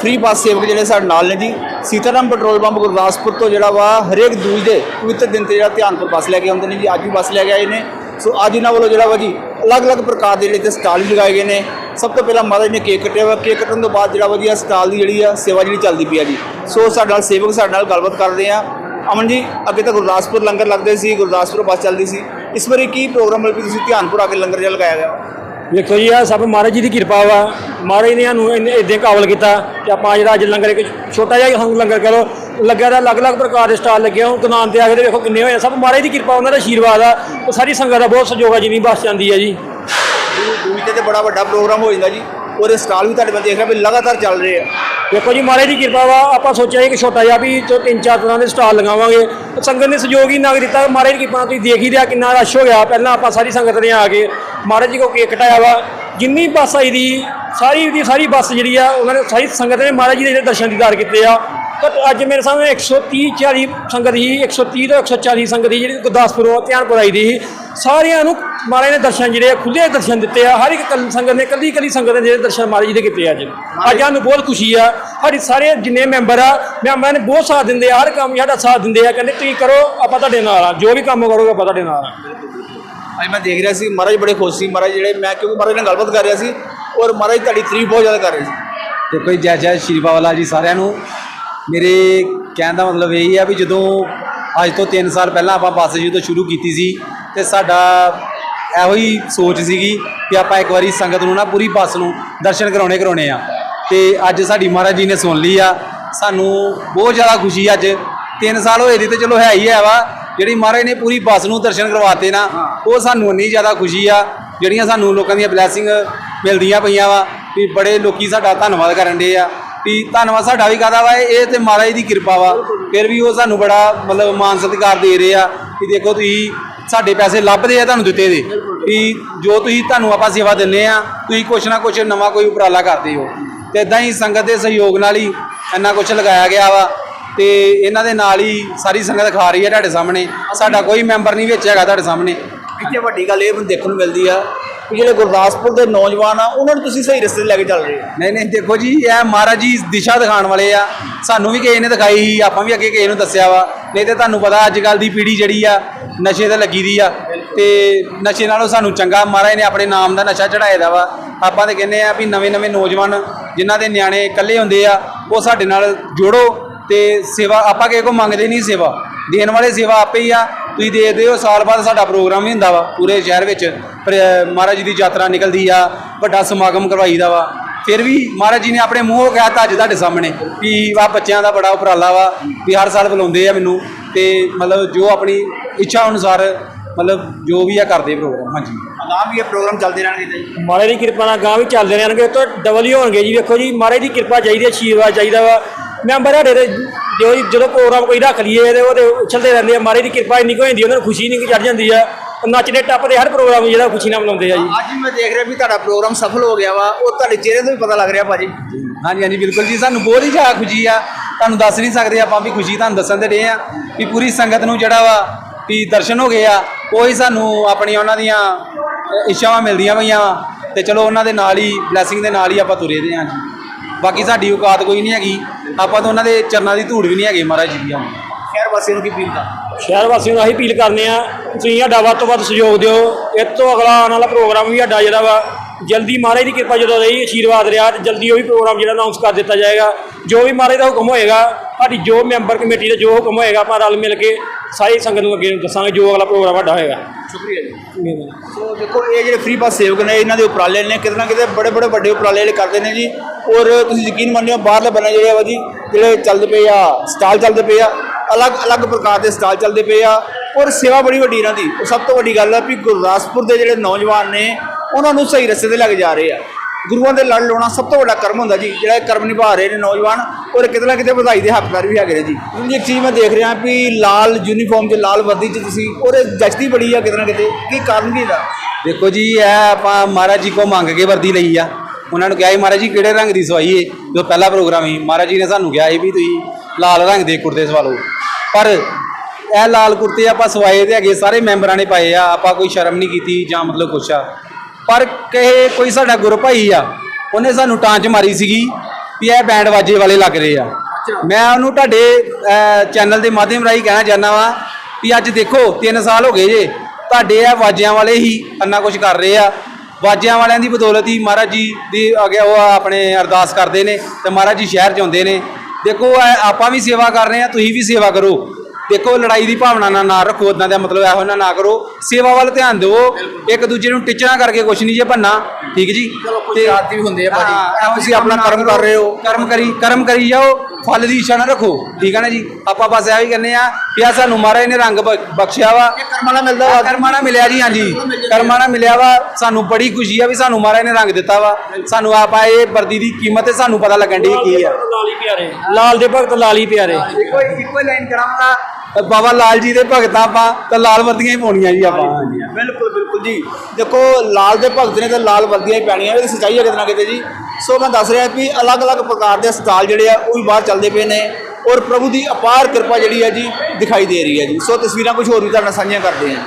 ਫ੍ਰੀ ਬੱਸ ਸੇਵਕ ਜਿਹੜੇ ਸਾਡੇ ਨਾਲ ਨੇ ਜੀ, ਸੀਤਾਰਾਮ ਪੈਟਰੋਲ ਪੰਪ ਗੁਰਦਾਸਪੁਰ ਤੋਂ ਜਿਹੜਾ ਵਾ, ਹਰੇਕ ਦੂਜ ਦੇ ਪਵਿੱਤਰ ਦਿਨ ਤੇ ਜਿਹੜਾ ਧਿਆਨਪੁਰ ਬੱਸ ਲੈ ਕੇ ਆਉਂਦੇ ਨੇ ਜੀ, ਅੱਜ ਵੀ ਬੱਸ ਲੈ ਕੇ ਆਏ ਨੇ। ਸੋ ਅੱਜ ਇਹਨਾਂ ਵੱਲੋਂ ਜਿਹੜਾ ਵਾ ਜੀ, ਅਲੱਗ-ਅਲੱਗ ਪ੍ਰਕਾਰ ਦੇ ਜਿਹੜੇ ਤੇ ਸਟਾਲ ਵੀ ਲਗਾਏ ਗਏ ਨੇ। ਸਭ ਤੋਂ ਪਹਿਲਾਂ ਮਹਾਰਾਜ ਨੇ ਕੇਕ ਕੱਟਿਆ ਵਾ। ਕੇਕ ਕੱਟਣ ਤੋਂ ਬਾਅਦ ਜਿਹੜਾ ਵਧੀਆ ਸਟਾਲ ਦੀ ਜਿਹੜੀ ਆ ਸੇਵਾ ਜਿਹੜੀ ਚੱਲਦੀ ਪਈ ਆ ਜੀ। ਸੋ ਸਾਡੇ ਨਾਲ ਸੇਵਕ ਸਾਡੇ ਨਾਲ ਗੱਲਬਾਤ ਕਰਦੇ ਆ। ਅਮਨ ਜੀ, ਅੱਗੇ ਤਾਂ ਗੁਰਦਾਸਪੁਰ ਲੰਗਰ ਲੱਗਦੇ ਸੀ, ਗੁਰਦਾਸਪੁਰ ਬੱਸ ਚੱਲਦੀ ਸੀ। ਇਸ ਵਾਰੀ ਕੀ ਪ੍ਰੋਗਰਾਮ ਮਿਲ ਕਿ ਤੁਸੀਂ ਧਿਆਨਪੁਰ ਆ ਕੇ ਲੰਗਰ ਜਿਹਾ ਲਗਾਇਆ ਗਿਆ ਵੇਖੋ ਜੀ ਆ ਸਭ ਮਹਾਰਾਜ ਜੀ ਦੀ ਕਿਰਪਾ ਵਾ। ਮਹਾਰਾਜ ਨੇ ਸਾਨੂੰ ਇਦਾਂ ਕਾਬਲ ਕੀਤਾ ਕਿ ਆਪਾਂ ਜਿਹੜਾ ਅੱਜ ਲੰਗਰ ਇੱਕ ਛੋਟਾ ਜਿਹਾ ਹੀ ਲੰਗਰ ਕਰੋ ਲੱਗਿਆ ਦਾ ਅਲੱਗ-ਅਲੱਗ ਪ੍ਰਕਾਰ ਦੇ ਸਟਾਲ ਲੱਗੇ ਹੋਣ ਦੁਕਾਨ ਤੇ ਆ ਕੇ ਤੇ ਵੇਖੋ ਕਿੰਨੇ ਹੋਏ ਆ। ਸਭ ਮਹਾਰਾਜ ਦੀ ਕਿਰਪਾ, ਉਹਨਾਂ ਦਾ ਆਸ਼ੀਰਵਾਦ ਆ। ਉਹ ਸਾਰੀ ਸੰਗਤ ਦਾ ਬਹੁਤ ਸਹਿਯੋਗ ਆ, ਜਿੰਨੀ ਬਸ ਜਾਂਦੀ ਆ ਜੀ। ਦੂਜੇ ਤੇ ਬੜਾ ਵੱਡਾ ਪ੍ਰੋਗਰਾਮ ਹੋ ਜਾਂਦਾ ਜੀ। ਉਹਦੇ ਸਟਾਲ ਵੀ ਤੁਹਾਡੇ ਬੰਦੇ ਦੇਖ ਰਿਹਾ ਵੀ ਲਗਾਤਾਰ ਚੱਲ ਰਹੇ ਆ। ਦੇਖੋ ਜੀ, ਮਹਾਰਾਜ ਦੀ ਕਿਰਪਾ ਵਾ, ਆਪਾਂ ਸੋਚਿਆ ਸੀ ਕਿ ਛੋਟਾ ਜਿਹਾ ਵੀ ਤੋਂ ਤਿੰਨ ਚਾਰ ਤਰ੍ਹਾਂ ਦੇ ਸਟਾਲ ਲਗਾਵਾਂਗੇ। ਸੰਗਤ ਨੇ ਸਹਿਯੋਗ ਹੀ ਨਾ ਦਿੱਤਾ। ਮਹਾਰਾਜ ਦੀ ਕਿਰਪਾ ਨਾਲ ਤੁਸੀਂ ਦੇਖ ਹੀ ਰਿਹਾ ਕਿੰਨਾ ਰਸ਼ ਹੋ ਗਿਆ। ਪਹਿਲਾਂ ਆਪਾਂ ਸਾਰੀ ਸੰਗਤ ਨੇ ਆ ਕੇ ਮਹਾਰਾਜ ਜੀ ਕੋ ਕੇਕ ਕਟਾਇਆ ਵਾ। ਜਿੰਨੀ ਬੱਸ ਆਈ ਦੀ, ਸਾਰੀ ਦੀ ਸਾਰੀ ਬੱਸ ਜਿਹੜੀ ਆ, ਉਹਨਾਂ ਨੇ ਸਾਰੀ ਸੰਗਤ ਨੇ ਮਹਾਰਾਜ ਜੀ ਦੇ ਜਿਹੜੇ ਦਰਸ਼ਨ ਦੀਦਾਰ ਕੀਤੇ ਆ। ਪਰ ਅੱਜ ਮੇਰੇ ਸਾਹਮਣੇ 130 40 ਸੰਗਤ ਹੀ 130 ਤੋਂ 140 ਸੰਗਤ ਸੀ ਜਿਹੜੀ ਗੁਰਦਾਸਪੁਰੋਂ ਧਿਆਨਪੁਰ ਆਈ ਦੀ ਸੀ। ਸਾਰਿਆਂ ਨੂੰ ਮਹਾਰਾਜ ਨੇ ਦਰਸ਼ਨ ਜਿਹੜੇ ਆ ਖੁੱਲੇ ਦਰਸ਼ਨ ਦਿੱਤੇ ਆ। ਹਰ ਇੱਕ ਕੱਲ- ਸੰਗਤ ਨੇ ਕੱਲੀ ਕੱਲੀ ਸੰਗਤ ਨੇ ਜਿਹੜੇ ਦਰਸ਼ਨ ਮਹਾਰਾਜ ਜੀ ਦੇ ਕੀਤੇ ਆ ਅੱਜ ਅੱਜ ਸਾਨੂੰ ਬਹੁਤ ਖੁਸ਼ੀ ਆ। ਸਾਡੀ ਸਾਰੇ ਜਿੰਨੇ ਮੈਂਬਰ ਆ ਮੈਂਬਰਾਂ ਨੇ ਬਹੁਤ ਸਾਥ ਦਿੰਦੇ ਆ। ਹਰ ਕੰਮ 'ਚ ਸਾਡਾ ਸਾਥ ਦਿੰਦੇ ਆ ਕਹਿੰਦੇ ਤੁਸੀਂ ਕਰੋ ਆਪਾਂ ਤੁਹਾਡੇ ਨਾਲ ਆ। ਜੋ ਵੀ ਕੰਮ ਕਰੋਗੇ ਆਪਾਂ ਤੁਹਾਡੇ ਨਾਲ ਆ। ਅੱਜ ਮੈਂ ਦੇਖ ਰਿਹਾ ਸੀ ਮਹਾਰਾਜ ਬੜੇ ਖੁਸ਼ ਸੀ। ਮਹਾਰਾਜ ਜਿਹੜੇ ਮੈਂ ਕਿਉਂਕਿ ਮਹਾਰਾਜ ਨਾਲ ਗੱਲਬਾਤ ਕਰ ਰਿਹਾ ਸੀ ਔਰ ਮਹਾਰਾਜ ਤੁਹਾਡੀ ਤਾਰੀਫ ਬਹੁਤ ਜ਼ਿਆਦਾ ਕਰ ਰਹੇ ਸੀ। ਦੇਖੋ ਜੀ ਜੈ ਜੈ ਸ਼੍ਰੀ ਬਾਬਾ ਜੀ ਸਾਰਿਆਂ ਨੂੰ। ਮੇਰੇ ਕਹਿਣ ਦਾ ਮਤਲਬ ਇਹ ਆ ਵੀ ਜਦੋਂ ਅੱਜ ਤੋਂ 3 ਸਾਲ ਪਹਿਲਾਂ ਆਪਾਂ ਬੱਸ ਜਦੋਂ ਸ਼ੁਰੂ ਕੀਤੀ ਸੀ ਤੇ ਸਾਡਾ ਇਹੋ ਹੀ ਸੋਚ ਸੀਗੀ ਕਿ ਆਪਾਂ ਇੱਕ ਵਾਰੀ ਸੰਗਤ ਨੂੰ ਨਾ ਪੂਰੀ ਬੱਸ ਨੂੰ ਦਰਸ਼ਨ ਕਰਾਉਣੇ ਕਰਾਉਣੇ ਆ। ਤੇ ਅੱਜ ਸਾਡੀ ਮਹਾਰਾਜ ਜੀ ਨੇ ਸੁਣ ਲਈ ਆ। ਸਾਨੂੰ ਬਹੁਤ ਜ਼ਿਆਦਾ ਖੁਸ਼ੀ ਅੱਜ। 3 ਸਾਲ ਹੋਏ ਦੀ ਤੇ ਚਲੋ ਹੈ ਹੀ ਹੈ ਵਾ। ਜਿਹੜੀ ਮਹਾਰਾਜ ਨੇ ਪੂਰੀ ਬੱਸ ਨੂੰ ਦਰਸ਼ਨ ਕਰਵਾਤੇ ਨਾ, ਉਹ ਸਾਨੂੰ ਇੰਨੀ ਜ਼ਿਆਦਾ ਖੁਸ਼ੀ ਆ। ਜਿਹੜੀਆਂ ਸਾਨੂੰ ਲੋਕਾਂ ਦੀਆਂ ਬਲੇਸਿੰਗ ਮਿਲਦੀਆਂ ਪਈਆਂ ਵਾ, ਵੀ ਬੜੇ ਲੋਕੀ ਸਾਡਾ ਧੰਨਵਾਦ ਕਰਨ ਦੇ ਆ। ਵੀ ਧੰਨਵਾਦ ਸਾਡਾ ਵੀ ਕਾਹਦਾ ਵਾ? ਇਹ ਤੇ ਮਹਾਰਾਜ ਦੀ ਕਿਰਪਾ ਵਾ। ਫਿਰ ਵੀ ਉਹ ਸਾਨੂੰ ਬੜਾ ਮਤਲਬ ਮਾਨ ਸਤਿਕਾਰ ਦੇ ਰਹੇ ਆ। ਕਿ ਦੇਖੋ ਤੁਸੀਂ ਸਾਡੇ ਪੈਸੇ ਲੱਭਦੇ ਆ ਤੁਹਾਨੂੰ ਦਿੱਤੇ ਦੇ। ਵੀ ਜੋ ਤੁਸੀਂ ਤੁਹਾਨੂੰ ਆਪਾਂ ਸੇਵਾ ਦਿੰਨੇ ਆ, ਤੁਸੀਂ ਕੁਛ ਨਾ ਕੁਛ ਨਵਾਂ ਕੋਈ ਉਪਰਾਲਾ ਕਰਦੇ ਹੋ। ਤੇ ਇਦਾਂ ਹੀ ਸੰਗਤ ਦੇ ਸਹਿਯੋਗ ਨਾਲ ਹੀ ਇੰਨਾ ਕੁਛ ਲਗਾਇਆ ਗਿਆ ਵਾ। ਤੇ ਇਹਨਾਂ ਦੇ ਨਾਲ ਹੀ ਸਾਰੀ ਸੰਗਤ ਖਾ ਰਹੀ ਹੈ ਤੁਹਾਡੇ ਸਾਹਮਣੇ। ਸਾਡਾ ਕੋਈ ਮੈਂਬਰ ਨਹੀਂ ਵਿੱਚ ਹੈਗਾ ਤੁਹਾਡੇ ਸਾਹਮਣੇ। ਇੱਥੇ ਵੱਡੀ ਗੱਲ ਇਹ ਦੇਖਣ ਨੂੰ ਮਿਲਦੀ ਆ ਕਿ ਜਿਹੜੇ ਗੁਰਦਾਸਪੁਰ ਦੇ ਨੌਜਵਾਨ ਆ, ਉਹਨਾਂ ਨੂੰ ਤੁਸੀਂ ਸਹੀ ਰਸਤੇ ਤੇ ਲੈ ਕੇ ਚੱਲ ਰਹੇ ਹੋ? ਨਹੀਂ ਨਹੀਂ, ਦੇਖੋ ਜੀ, ਇਹ ਮਹਾਰਾਜ ਜੀ ਦਿਸ਼ਾ ਦਿਖਾਉਣ ਵਾਲੇ ਆ। ਸਾਨੂੰ ਵੀ ਕਿਸੇ ਨੇ ਦਿਖਾਈ ਸੀ, ਆਪਾਂ ਵੀ ਅੱਗੇ ਕਿਸੇ ਨੂੰ ਦੱਸਿਆ ਵਾ। ਨਹੀਂ ਤੇ ਤੁਹਾਨੂੰ ਪਤਾ ਅੱਜ ਕੱਲ ਦੀ ਪੀੜ੍ਹੀ ਜਿਹੜੀ ਆ, ਨਸ਼ੇ ਤੇ ਲੱਗੀ ਦੀ ਆ। ਤੇ ਨਸ਼ੇ ਨਾਲੋਂ ਸਾਨੂੰ ਚੰਗਾ, ਮਹਾਰਾਜ ਨੇ ਆਪਣੇ ਨਾਮ ਦਾ ਨਸ਼ਾ ਚੜਾਏ ਦਾ ਵਾ। ਆਪਾਂ ਤੇ ਕਹਿੰਦੇ ਆ ਵੀ ਨਵੇਂ ਨਵੇਂ ਨੌਜਵਾਨ ਜਿਨ੍ਹਾਂ ਦੇ ਨਿਆਣੇ ਇਕੱਲੇ ਹੁੰਦੇ ਆ, ਉਹ ਸਾਡੇ ਨਾਲ ਜੋੜੋ ਤੇ ਸੇਵਾ, ਆਪਾਂ ਕਿਸੇ ਕੋ ਮੰਗਦੇ ਨਹੀਂ ਸੇਵਾ। ਦੇਣ ਵਾਲੇ ਸੇਵਾ ਆਪੇ ਹੀ ਆ ਤੁਸੀਂ ਦੇਖਦੇ ਹੋ ਸਾਲ ਬਾਅਦ ਸਾਡਾ ਪ੍ਰੋਗਰਾਮ ਵੀ ਹੁੰਦਾ ਵਾ ਪੂਰੇ ਸ਼ਹਿਰ ਵਿੱਚ। ਮਹਾਰਾਜ ਜੀ ਦੀ ਯਾਤਰਾ ਨਿਕਲਦੀ ਆ ਵੱਡਾ ਸਮਾਗਮ ਕਰਵਾਈਦਾ ਵਾ। ਫਿਰ ਵੀ ਮਹਾਰਾਜ ਜੀ ਨੇ ਆਪਣੇ ਮੂੰਹੋਂ ਕਹਿਤਾ ਅੱਜ ਤੁਹਾਡੇ ਸਾਹਮਣੇ ਵੀ ਆ ਬੱਚਿਆਂ ਦਾ ਬੜਾ ਉਪਰਾਲਾ ਵਾ ਵੀ ਹਰ ਸਾਲ ਬੁਲਾਉਂਦੇ ਆ ਮੈਨੂੰ ਤੇ ਮਤਲਬ ਜੋ ਆਪਣੀ ਇੱਛਾ ਅਨੁਸਾਰ ਮਤਲਬ ਜੋ ਵੀ ਆ ਕਰਦੇ ਪ੍ਰੋਗਰਾਮ ਹਾਂਜੀ। ਅਗਾਂਹ ਵੀ ਇਹ ਪ੍ਰੋਗਰਾਮ ਚੱਲਦੇ ਰਹਿਣਗੇ ਜੀ। ਮਹਾਰਾਜ ਦੀ ਕਿਰਪਾ ਨਾਲ ਗਾਂ ਵੀ ਚੱਲਦੇ ਰਹਿਣਗੇ ਤੋਂ ਡਬਲ ਹੀ ਹੋਣਗੇ ਜੀ। ਵੇਖੋ ਜੀ ਮਹਾਰਾਜ ਦੀ ਕਿਰਪਾ ਚਾਹੀਦੀ ਹੈ ਆਸ਼ੀਰਵਾਦ ਚਾਹੀਦਾ ਵਾ। ਮੈਂਬਰ ਸਾਡੇ ਦੇ ਜੋ ਜਦੋਂ ਪ੍ਰੋਗਰਾਮ ਕੋਈ ਰੱਖ ਲਈਏ ਤੇ ਉਹਦੇ ਉਛਲਦੇ ਰਹਿੰਦੇ ਆ ਮਹਾਰਾਜ ਦੀ ਕਿਰਪਾ ਇੰਨੀ ਕੁ ਹੋ ਜਾਂਦੀ ਉਹਨਾਂ ਨੂੰ ਖੁਸ਼ੀ ਨਹੀਂ ਚੜ ਜਾਂਦੀ ਆ ਨੱਚਦੇ ਟੱਪਦੇ ਹਰ ਪ੍ਰੋਗਰਾਮ ਜਿਹੜਾ ਖੁਸ਼ੀ ਨਾਲ ਮਨਾਉਂਦੇ ਆ ਜੀ। ਅੱਜ ਵੀ ਮੈਂ ਦੇਖ ਰਿਹਾ ਵੀ ਤੁਹਾਡਾ ਪ੍ਰੋਗਰਾਮ ਸਫਲ ਹੋ ਗਿਆ ਵਾ ਉਹ ਤੁਹਾਡੇ ਚਿਹਰੇ ਤੋਂ ਵੀ ਪਤਾ ਲੱਗ ਰਿਹਾ ਭਾਜੀ। ਹਾਂਜੀ ਹਾਂਜੀ ਬਿਲਕੁਲ ਜੀ ਸਾਨੂੰ ਬਹੁਤ ਹੀ ਜ਼ਿਆਦਾ ਖੁਸ਼ੀ ਆ ਤੁਹਾਨੂੰ ਦੱਸ ਨਹੀਂ ਸਕਦੇ ਆਪਾਂ ਵੀ ਖੁਸ਼ੀ ਤੁਹਾਨੂੰ ਦੱਸਣ ਦੇ ਰਹੇ ਆ ਵੀ ਪੂਰੀ ਸੰਗਤ ਨੂੰ ਜਿਹੜਾ ਵਾ ਵੀ ਦਰਸ਼ਨ ਹੋ ਗਏ ਆ ਉਹੀ ਸਾਨੂੰ ਆਪਣੀਆਂ ਉਹਨਾਂ ਦੀਆਂ ਇੱਛਾਵਾਂ ਮਿਲਦੀਆਂ ਪਈਆਂ ਤੇ ਚਲੋ ਉਹਨਾਂ ਦੇ ਨਾਲ ਹੀ ਬਲੇਸਿੰਗ ਦੇ ਨਾਲ ਹੀ ਆਪਾਂ ਤੁਰੇ ਦੇ ਹਾਂ ਜੀ। ਬਾਕੀ ਸਾਡੀ ਔਕਾਤ ਕੋਈ ਨਹੀਂ ਹੈਗੀ। ਆਪਾਂ ਤਾਂ ਉਹਨਾਂ ਦੇ ਚਰਨਾਂ ਦੀ ਧੂੜ ਵੀ ਨਹੀਂ ਹੈਗੇ ਮਹਾਰਾਜ ਜੀ ਦੀ ਆ ਖੈਰ ਵਾਸੀਆਂ ਨੂੰ ਕੀ ਅਪੀਲ ਕਰ ਸ਼ਹਿਰ ਵਾਸੀਆਂ ਨੂੰ ਅਸੀਂ ਅਪੀਲ ਕਰਨੇ ਆ ਤੁਸੀਂ ਸਾਡਾ ਵੱਧ ਤੋਂ ਵੱਧ ਸਹਿਯੋਗ ਦਿਓ। ਇਸ ਤੋਂ ਅਗਲਾ ਆਉਣ ਵਾਲਾ ਪ੍ਰੋਗਰਾਮ ਵੀ ਸਾਡਾ ਜਿਹੜਾ ਵਾ ਜਲਦੀ ਮਹਾਰਾਜ ਦੀ ਕਿਰਪਾ ਜਦੋਂ ਰਹੀ ਆਸ਼ੀਰਵਾਦ ਰਿਹਾ ਤੇ ਜਲਦੀ ਉਹ ਵੀ ਪ੍ਰੋਗਰਾਮ ਜਿਹੜਾ ਅਨਾਉਂਸ ਕਰ ਦਿੱਤਾ ਜਾਏਗਾ। ਜੋ ਵੀ ਮਹਾਰਾਜ ਦਾ ਹੁਕਮ ਹੋਏਗਾ ਸਾਡੀ ਜੋ ਮੈਂਬਰ ਕਮੇਟੀ ਦਾ ਜੋ ਹੁਕਮ ਹੋਏਗਾ ਆਪਾਂ ਰਲ ਮਿਲ ਕੇ ਸਾਰੀ ਸੰਗਤ ਨੂੰ ਅੱਗੇ ਦੱਸਾਂਗੇ ਜੋ ਅਗਲਾ ਪ੍ਰੋਗਰਾਮ ਸਾਡਾ ਹੋਏਗਾ। ਸ਼ੁਕਰੀਆ ਜੀ। ਸੋ ਦੇਖੋ ਇਹ ਜਿਹੜੇ ਫ੍ਰੀ ਬੱਸ ਸੇਵਕ ਨੇ ਇਹਨਾਂ ਦੇ ਉਪਰਾਲੇ ਨੇ ਕਿਤੇ ਨਾ ਕਿਤੇ ਬੜੇ ਬੜੇ ਵੱਡੇ ਉਪਰਾਲੇ ਜਿਹੜੇ ਕਰਦੇ ਨੇ ਜੀ। ਔਰ ਤੁਸੀਂ ਯਕੀਨ ਮੰਨਿਓ ਬਾਹਰਲੇ ਬੰਨੇ ਜਿਹੜੇ ਆ ਜੀ ਜਿਹੜੇ ਚੱਲਦੇ ਪਏ ਆ ਸਟਾਲ ਚੱਲਦੇ ਪਏ ਆ ਅਲੱਗ-ਅਲੱਗ ਪ੍ਰਕਾਰ ਦੇ ਸਟਾਲ ਚੱਲਦੇ ਪਏ ਆ। ਔਰ ਸੇਵਾ ਬੜੀ ਵੱਡੀ ਇਹਨਾਂ ਦੀ। ਸਭ ਤੋਂ ਵੱਡੀ ਗੱਲ ਹੈ ਵੀ ਗੁਰਦਾਸਪੁਰ ਦੇ ਜਿਹੜੇ ਨੌਜਵਾਨ ਨੇ ਉਹਨਾਂ ਨੂੰ ਸਹੀ ਰਸਤੇ ਤੇ ਲੈ ਕੇ ਜਾ ਰਹੇ ਆ। ਗੁਰੂਆਂ ਦੇ ਲੜ ਲਾਉਣਾ ਸਭ ਤੋਂ ਵੱਡਾ ਕਰਮ ਹੁੰਦਾ ਜੀ। ਜਿਹੜਾ ਇਹ ਕਰਮ ਨਿਭਾ ਰਹੇ ਨੇ ਨੌਜਵਾਨ, ਔਰ ਕਿਤੇ ਨਾ ਕਿਤੇ ਵਧਾਈ ਦੇ ਹੱਕਦਾਰ ਵੀ ਹੈਗੇ ਨੇ ਜੀ। ਜੀ ਇੱਕ ਚੀਜ਼ ਮੈਂ ਦੇਖ ਰਿਹਾ ਵੀ ਲਾਲ ਯੂਨੀਫਾਰਮ 'ਚ, ਲਾਲ ਵਰਦੀ 'ਚ ਤੁਸੀਂ, ਔਰ ਇਹ ਜਚਦੀ ਬੜੀ ਆ ਕਿਤੇ ਨਾ ਕਿਤੇ। ਕੀ ਕਾਰਨ ਕੀ ਇਹਦਾ? ਦੇਖੋ ਜੀ, ਇਹ ਆਪਾਂ ਮਹਾਰਾਜ ਜੀ ਕੋ ਮੰਗ ਕੇ ਵਰਦੀ ਲਈ ਆ। ਉਹਨਾਂ ਨੂੰ ਕਿਹਾ ਸੀ, ਮਹਾਰਾਜ ਜੀ, ਕਿਹੜੇ ਰੰਗ ਦੀ ਸਵਾਈ ਏ? ਜੋ ਪਹਿਲਾ ਪ੍ਰੋਗਰਾਮ ਸੀ। ਮਹਾਰਾਜ ਜੀ ਨੇ ਸਾਨੂੰ ਕਿਹਾ ਸੀ ਵੀ ਤੁਸੀਂ ਲਾਲ ਰੰਗ ਦੇ ਕੁੜਤੇ ਸਵਾ ਲਓ। ਪਰ ਇਹ ਲਾਲ ਕੁੜਤੇ ਆਪਾਂ ਸਵਾਏ ਤੇ ਹੈਗੇ, ਸਾਰੇ ਮੈਂਬਰਾਂ ਨੇ ਪਾਏ ਆ। ਆਪਾਂ ਕੋਈ ਸ਼ਰਮ ਨਹੀਂ ਕੀਤੀ ਜਾਂ ਮਤਲਬ ਕੁਛ ਆ। ਪਰ ਕਹੇ ਕੋਈ ਸਾਡਾ ਗੁਰੂ ਭਾਈ ਆ ਉਹਨੇ ਸਾਨੂੰ ਟਾਂਚ ਮਾਰੀ ਸੀਗੀ ਵੀ ਇਹ ਬੈਂਡ ਵਾਜੇ ਵਾਲੇ ਲੱਗ ਰਹੇ ਆ। ਮੈਂ ਉਹਨੂੰ ਤੁਹਾਡੇ ਚੈਨਲ ਦੇ ਮਾਧਿਅਮ ਰਾਹੀਂ ਕਹਿਣਾ ਚਾਹੁੰਦਾ ਵਾਂ ਵੀ ਅੱਜ ਦੇਖੋ 3 ਸਾਲ ਹੋ ਗਏ ਜੇ ਤੁਹਾਡੇ ਇਹ ਵਾਜਿਆਂ ਵਾਲੇ ਹੀ ਅੰਨਾ ਕੁਝ ਕਰ ਰਹੇ ਆ। ਬਾਜਿਆਂ ਵਾਲਿਆਂ ਦੀ ਬਦੌਲਤ ਹੀ ਮਹਾਰਾਜ ਜੀ ਦੀ ਅੱਗੇ ਉਹ ਆਪਣੇ ਅਰਦਾਸ ਕਰਦੇ ਨੇ ਤੇ ਮਹਾਰਾਜ ਜੀ ਸ਼ਹਿਰ ਚ ਆਉਂਦੇ ਨੇ। ਦੇਖੋ ਆਪਾਂ ਵੀ ਸੇਵਾ ਕਰ ਰਹੇ ਆ ਤੁਸੀਂ ਵੀ ਸੇਵਾ ਕਰੋ। ਦੇਖੋ ਲੜਾਈ ਦੀ ਭਾਵਨਾ ਨਾਲ ਨਾ ਰੱਖੋ ਉਦਾਂ ਦਾ ਮਤਲਬ ਇਹੋ ਨਾ ਨਾ ਕਰੋ। ਸੇਵਾ ਵੱਲ ਧਿਆਨ ਦਿਓ। ਇੱਕ ਦੂਜੇ ਨੂੰ ਟਿਚਣਾ ਕਰਕੇ ਕੁਛ ਨਹੀਂ ਜੇ ਬੰਨਾ ਠੀਕ ਜੀ? ਤੇ ਆਦਤੀ ਵੀ ਹੁੰਦੇ ਆ ਭਾਜੀ। ਇਹੋ ਤੁਸੀਂ ਆਪਣਾ ਕਰਮ ਕਰ ਰਹੇ ਹੋ। ਕਰਮ ਕਰੀ ਕਰਮ ਕਰੀ ਜਾਓ। ਫਲ ਦੀ ਇੱਛਾ ਨਾ ਰੱਖੋ। ਠੀਕ ਹੈ ਨਾ ਜੀ? ਆਪਾਂ ਬਸ ਇਹੋ ਹੀ ਕਹਿੰਦੇ ਆ ਕਿ ਆ ਸਾਨੂੰ ਮਹਾਰਾਜ ਨੇ ਰੰਗ ਬਖਸ਼ਿਆ ਵਾ। ਕਰਮਾਣਾ ਮਿਲਦਾ ਵਾ। ਕਰਮਾਣਾ ਮਿਲਿਆ ਜੀ ਹਾਂਜੀ। ਕਰਮਾਣਾ ਮਿਲਿਆ। ਵਾ। ਸਾਨੂੰ ਬੜੀ ਖੁਸ਼ੀ ਆ ਵੀ ਸਾਨੂੰ ਮਹਾਰਾਜ ਨੇ ਰੰਗ ਦਿੱਤਾ ਵਾ। ਸਾਨੂੰ ਆਪਾਂ ਇਹ ਵਰਦੀ ਦੀ ਕੀਮਤ ਤੇ ਸਾਨੂੰ ਪਤਾ ਲੱਗਣ ਦੀ ਕੀ ਆ। ਲਾਲੀ ਪਿਆਰੇ। ਲਾਲ ਦੇ ਭਗਤ ਲਾਲੀ ਪਿਆਰੇ। ਇੱਕੋ ਇੱਕੋ ਲਾਈਨ ਕਰਾਂਗਾ। ਬਾਬਾ ਲਾਲ ਜੀ ਦੇ ਭਗਤਾਂ ਆਪਾਂ, ਤਾਂ ਲਾਲ ਵਰਦੀਆਂ ਹੀ ਪਾਉਣੀਆਂ ਜੀ ਆਪਾਂ। ਹਾਂਜੀ ਬਿਲਕੁਲ ਬਿਲਕੁਲ ਜੀ। ਦੇਖੋ, ਲਾਲ ਦੇ ਭਗਤ ਨੇ ਤਾਂ ਲਾਲ ਵਰਦੀਆਂ ਹੀ ਪੈਣੀਆਂ ਇਹ ਤਾਂ ਸੱਚਾਈ ਹੈ ਕਿਤੇ ਨਾ ਕਿਤੇ ਜੀ। ਸੋ ਮੈਂ ਦੱਸ ਰਿਹਾ ਵੀ ਅਲੱਗ-ਅਲੱਗ ਪ੍ਰਕਾਰ ਦੇ ਹਸਪਤਾਲ ਜਿਹੜੇ ਆ, ਉਹ ਵੀ ਬਾਹਰ ਚੱਲਦੇ ਪਏ ਨੇ ਔਰ ਪ੍ਰਭੂ ਦੀ ਅਪਾਰ ਕਿਰਪਾ ਜਿਹੜੀ ਹੈ ਜੀ, ਦਿਖਾਈ ਦੇ ਰਹੀ ਹੈ ਜੀ। ਸੋ ਤਸਵੀਰਾਂ ਕੁਝ ਹੋਰ ਵੀ ਤੁਹਾਡੇ ਨਾਲ ਸਾਂਝੀਆਂ ਕਰਦੇ ਹਾਂ।